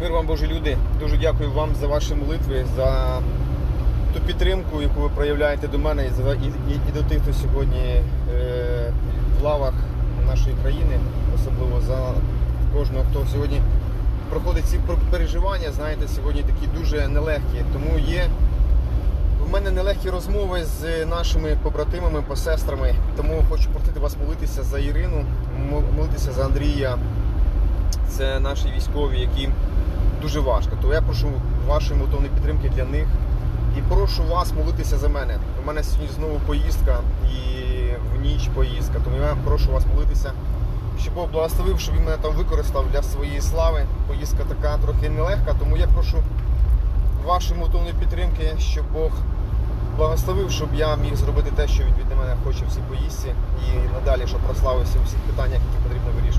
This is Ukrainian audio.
Мир вам, Божі люди. Дуже дякую вам за ваші молитви, за ту підтримку, яку ви проявляєте до мене і, і, і, до тих, хто сьогодні е, в лавах нашої країни, особливо за кожного, хто сьогодні проходить ці переживання. Знаєте, сьогодні такі дуже нелегкі. Тому є в мене нелегкі розмови з нашими побратимами, посестрами. Тому хочу просити вас молитися за Ірину, молитися за Андрія. Це наші військові, яким дуже важко. То я прошу вашої молитовної підтримки для них. І прошу вас молитися за мене. У мене сьогодні знову поїздка і в ніч поїздка. Тому я прошу вас молитися, щоб Бог благословив, щоб він мене там використав для своєї слави. Поїздка така трохи нелегка, тому я прошу вашої молитовної підтримки, щоб Бог благословив, щоб я міг зробити те, що він від мене хоче в цій поїздці, і надалі, щоб прославився у всіх питаннях, які потрібно вирішувати.